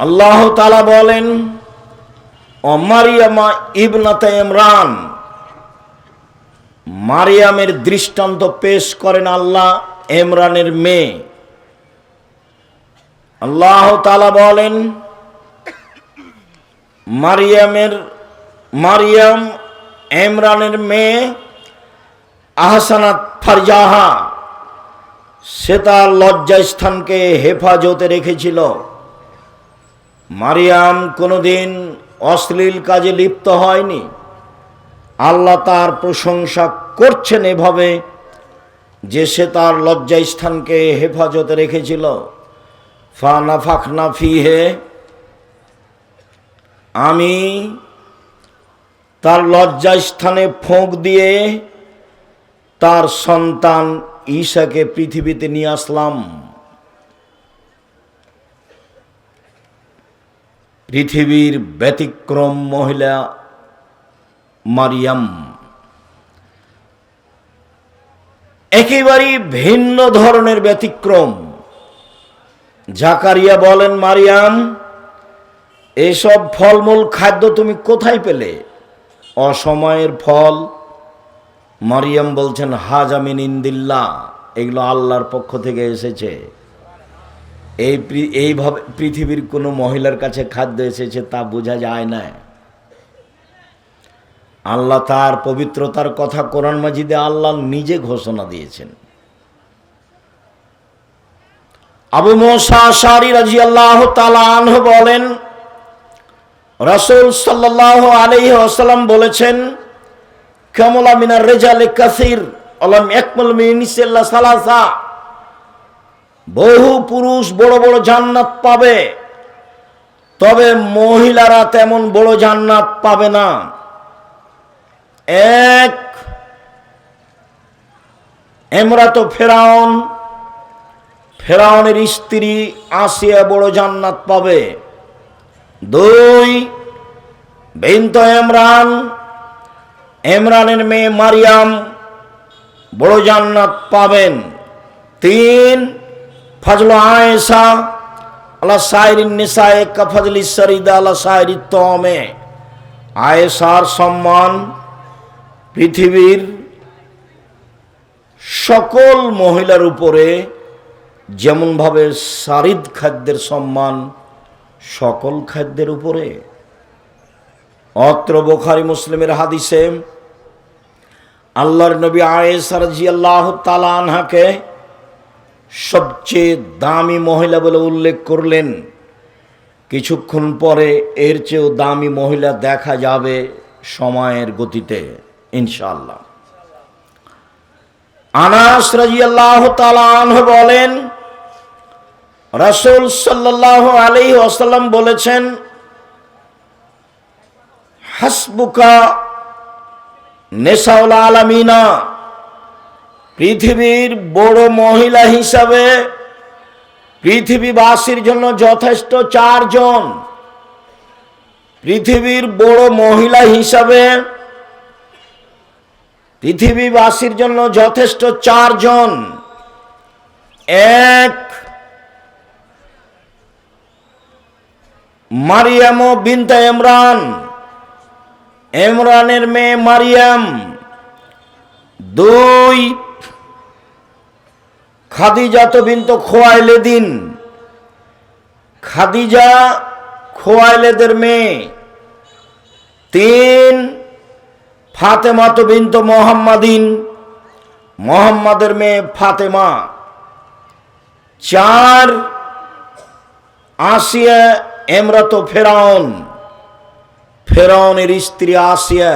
আল্লাহ তালা বলেন অমারিয়ামা ইবনাতে ইমরান, মারিয়ামের দৃষ্টান্ত পেশ করেন আল্লাহ ইমরানের মেয়ে। আল্লাহ তালা বলেন, মারিয়ামের, মারিয়াম ইমরানের মেয়ে আহসানাত ফারজাহা, সে তার লজ্জাস্থানকে হেফাজতে রেখেছিল। মারিয়াম কোনোদিন অশ্লীল কাজে লিপ্ত হয়নি। আল্লাহ তার প্রশংসা করছেন এভাবে যে সে তার লজ্জাস্থানকে হেফাজতে রেখেছিল। ফানা ফাখনা ফিহে, আমি তার লজ্জাস্থানে ফোঁক দিয়ে তার সন্তান ঈশাকে পৃথিবীতে নিয়ে আসলাম। পৃথিবীর ব্যতিক্রম মহিলা মারিয়াম। একেবারেই ভিন্ন ধরনের ব্যতিক্রম। জাকারিয়া বলেন, মারিয়াম, এসব ফলমূল খাদ্য তুমি কোথায় পেলে? অসময়ের ফল। মারিয়াম বলছেন, হাজামিন ইন্দিল্লা এগুলো আল্লাহর পক্ষ থেকে এসেছে। এই এইভাবে পৃথিবীর কোনো মহিলার কাছে খাদ্য এসেছে তা বোঝা যায় না। আল্লাহ তার পবিত্রতার কথা কোরআন মাজিদে আল্লাহ নিজে ঘোষণা দিয়েছেন। আবু মোসা রাজি আল্লাহ তালাহ বলেন, রসুল সাল্লাহ আলহি আসাল্লাম বলেছেন, কামলা মিনার রেজালে কাসির আলম একমল মিনিসাল্লাহ সালাসা। বহু পুরুষ বড় বড় জান্নাত পাবে। তবে মহিলারা তেমন বড় জান্নাত পাবে না। এক, এমরাত ফেরাউন, ফেরাউনের স্ত্রী আসিয়া বড় জান্নাত পাবে। দুই, বিন্ত এমরান, এমরানের মেয়ে মারিয়াম বড় জান্নাত পাবেন। তিন ফজল আয়েশা আল্লাহ সাইরিন নিসায়ে কাফজলি সরিদা আল্লাহ সাইরি তমে আয়েশার সম্মান পৃথিবীর সকল মহিলার উপরে যেমনভাবে সারিদ খাদ্যের সম্মান সকল খাদ্যের উপরে। অত্র বোখারি মুসলিমের হাদিসে আল্লাহর নবী আয়েসার জি আল্লাহ তালানহাকে সবচেয়ে দামি মহিলা বলে উল্লেখ করলেন। কিছুক্ষণ পরে এর চেয়েও দামি মহিলা দেখা যাবে সময়ের গতিতে ইনশাল্লাহ আনাস রাজিয়াল্লাহ তালান বলেন, রাসূল সাল্লাহ আলী আসাল্লাম বলেছেন, হাসবুকা নেশাউল আলামিনা পৃথিবীর বড় মহিলা হিসাবে পৃথিবীবাসীর জন্য যথেষ্ট চারজন। পৃথিবীর বড় মহিলা হিসাবে পৃথিবীবাসীর জন্য যথেষ্ট চারজন। এক মারিয়াম বিনতা ইমরান। ইমরানের মেয়ে মারিয়াম। দুই খাদিজা তো বিন্ত খোয়াইলে দিন। খাদিজা খোয়াইলেদের মেয়ে। তিন, ফাতেমা তো বিন্ত মোহাম্মদিন। মোহাম্মদের মেয়ে ফাতেমা। চার, আসিয়া এমরাত ফেরাউন। ফেরাউনের স্ত্রী আসিয়া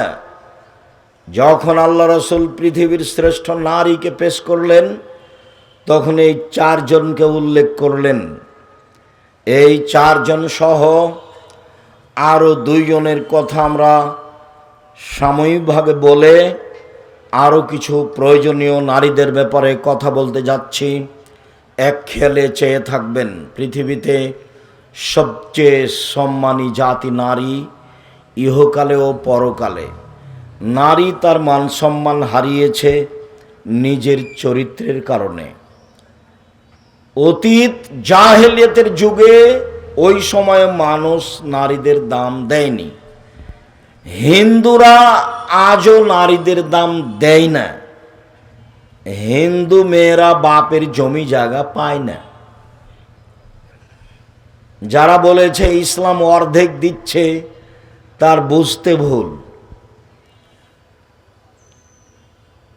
যখন আল্লাহ রসুল পৃথিবীর শ্রেষ্ঠ নারীকে পেশ করলেন তখন এই চারজনকে উল্লেখ করলেন। এই চারজন সহ আরও দুইজনের কথা আমরা সাময়িকভাবে বলে আরও কিছু প্রয়োজনীয় নারীদের ব্যাপারে কথা বলতে যাচ্ছি। এক খেলে চেয়ে থাকবেন পৃথিবীতে সবচেয়ে সম্মানী জাতি নারী ইহকালে ও পরকালে। নারী তার মান সম্মান হারিয়েছে নিজের চরিত্রের কারণে। অতীত জাহেলিয়তের যুগে ওই সময়ে মানুষ নারীদের দাম দেয়নি। হিন্দুরা আজও নারীদের দাম দেয় না। হিন্দু মেয়েরা বাপের জমি জায়গা পায় না। যারা বলেছে ইসলাম অর্ধেক দিচ্ছে, তার বুঝতে ভুল।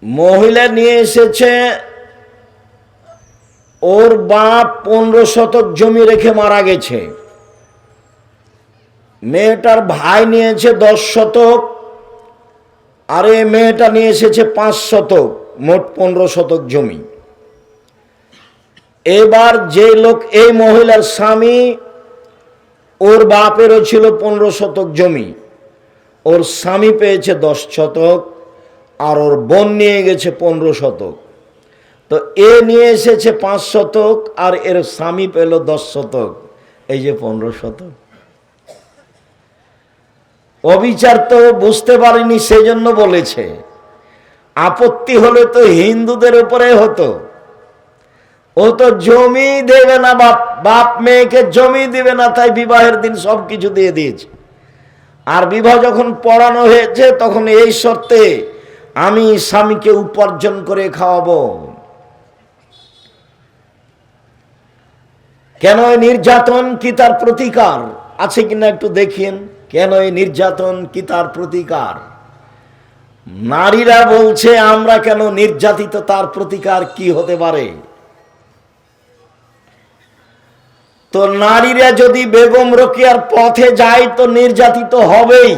মহিলা নিয়ে এসেছে ওর বাপ পনেরো শতক জমি রেখে মারা গেছে। মেয়েটার ভাই নিয়েছে দশ শতক, আর মেয়েটা নিয়ে এসেছে পাঁচ শতক, মোট পনেরো শতক জমি। এবার যে লোক এই মহিলার স্বামী, ওর বাপেরও ছিল পনেরো শতক জমি। ওর স্বামী পেয়েছে দশ শতক, আর ওর বোন নিয়ে গেছে পনেরো শতক। তো এ নিয়ে এসেছে পাঁচ শতক আর এর স্বামী পেল দশ শতক। এই যে পনেরো শতক। অবিচার তো বুঝতে পারিনি সেই জন্য বলেছে, আপত্তি হলে তো হিন্দুদের উপরে হতো। ও তো জমি দেবে না, বাপ বাপ মেয়েকে জমি দিবে না, তাই বিবাহের দিন সব কিছু দিয়ে দিয়েছে। আর বিবাহ যখন পড়ানো হয়েছে, তখন এই শর্তে আমি স্বামীকে উপার্জন করে খাওয়াবো। কেন এই নির্যাতন কি তার প্রতিকার? আছে কিনা একটু দেখিন কেন এই নির্যাতন কি তার প্রতিকার? নারীরা বলছে, আমরা কেন নির্যাতিত তার প্রতিকার কি হতে পারে? তো নারীরা যদি বেগম রোকেয়ার পথে যায়, তো নির্যাতিত হবেই।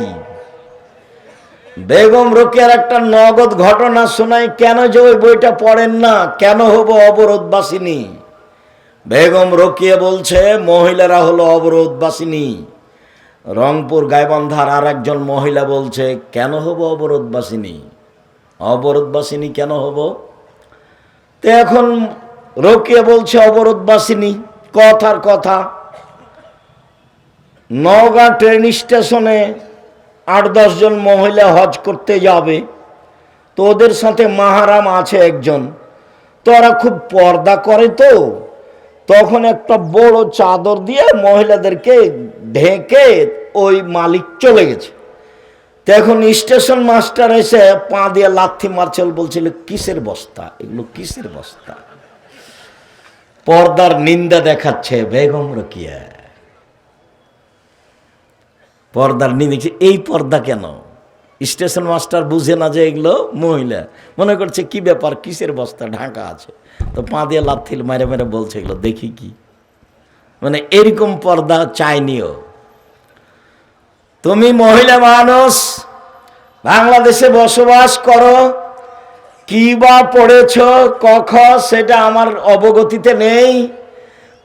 বেগম রোকেয়ার একটা নগদ ঘটনা শোনায়, কেন যে ওই বইটা পড়েন না, কেন হব অবরোধবাসিনী? বেগম রোকিয়া বলছে, মহিলারা হলো অবরোধবাসিনী। রংপুর গাইবান্ধার আর একজন মহিলা বলছে, কেন হব অবরোধবাসিনী? অবরোধবাসিনী কেন হব? তো এখন রোকিয়া বলছে, অবরোধবাসিনী, কথার কথা। নওগাঁ ট্রেন স্টেশনে আট দশজন মহিলা হজ করতে যাবে। তো ওদের সাথে মাহারাম আছে একজন। তো ওরা খুব পর্দা করে তো। তখন একটা বড় চাদর দিয়ে মহিলাদেরকে ঢেকে ওই মালিক চলে গেছে। এখন স্টেশন মাস্টার এসে পা দিয়ে লাথি মারছিল বলছিল, কিসের বস্তা? এগুলো কিসের বস্তা? পর্দার নিন্দা দেখাচ্ছে, বেগম রকিয়া পর্দার নিন্দা, এই পর্দা কেন? স্টেশন মাস্টার বুঝে না যে এগুলো মহিলা। মনে করছে, কি ব্যাপার? কিসের বস্তা? ঢাকা আছে। তো পা দিয়ে লাথিল মেরে মেরে বলছে এগুলো, দেখি কি? মানে এরকম পর্দা চাইনিও। তুমি মহিলা মানুষ, বাংলাদেশে বসবাস করো, কি বা পড়েছ, কখ, সেটা আমার অবগতিতে নেই।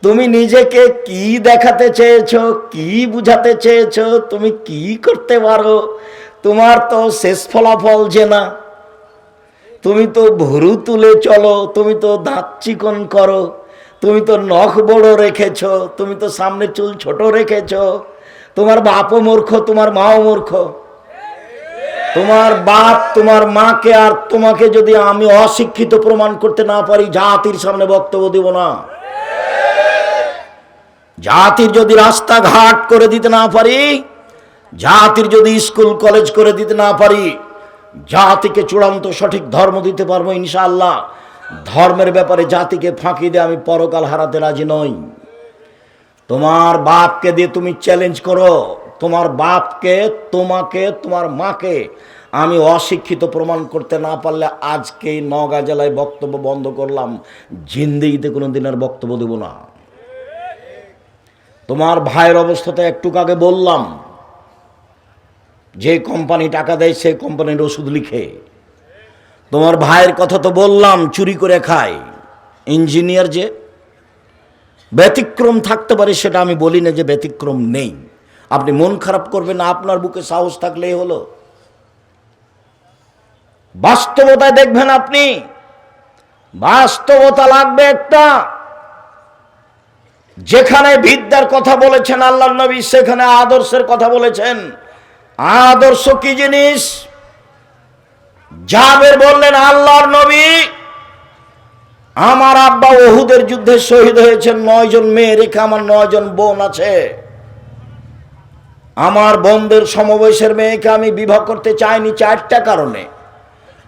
তুমি নিজেকে কি দেখাতে চেয়েছো, কি বুঝাতে চেয়েছো, তুমি কি করতে পারো? তোমার তো শেষ ফলাফল যে না। তুমি তো ভুরু তুলে চলো, তুমি তো দাঁত চিকন করো, তুমি তো নখ বড় রেখেছ, তুমি তো সামনে চুল ছোট রেখেছ। তোমার বাপও মূর্খ, তোমার মাও মূর্খ। তোমার বাপ, তোমার মাকে আর তোমাকে যদি আমি অশিক্ষিত প্রমাণ করতে না পারি, জাতির সামনে বক্তব্য দেব না। জাতির যদি রাস্তাঘাট করে দিতে না পারি জাতির যদি স্কুল, কলেজ করে দিতে না পারি, জাতিকে চূড়ান্ত সঠিক ধর্ম দিতে পারব ইনশাআল্লাহ। ধর্মের ব্যাপারে জাতিকে ফাঁকি দিয়ে আমি পরকাল হারাতে রাজি নই। তোমার বাপকে দিয়ে তুমি চ্যালেঞ্জ করো। তোমার বাপকে, তোমাকে, তোমার মাকে আমি অশিক্ষিত প্রমাণ করতে না পারলে আজকেই নগা জেলায় বক্তব্য বন্ধ করলাম। জিন্দিগিতে কোনো দিনের বক্তব্য দেব না। তোমার ভাইয়ের অবস্থাতে একটু আগে বললাম। যে কোম্পানি টাকা দেয় সেই কোম্পানির ওষুধ লিখে। তোমার ভাইয়ের কথা তো বললাম, চুরি করে খায়। ইঞ্জিনিয়ার যে ব্যতিক্রম থাকতে পারে, সেটা আমি বলি না যে ব্যতিক্রম নেই। আপনি মন খারাপ করবেন না, আপনার বুকে সাহস থাকলেই হলো। বাস্তবতায় দেখবেন আপনি, বাস্তবতা লাগবে একটা। যেখানে বিদ্যার কথা বলেছেন আল্লাহ নবী সেখানে আদর্শের কথা বলেছেন। আদর্শ কি জিনিস? জাবের বললেন, আল্লাহর নবী, আমার আব্বা ওহুদের যুদ্ধে শহীদ হয়েছেন নয়জন মেয়ে রেখে আমার নয় জন বোন আছে। আমার বোনদের সমবয়সের মেয়েকে আমি বিবাহ করতে চাইনি চারটা কারণে।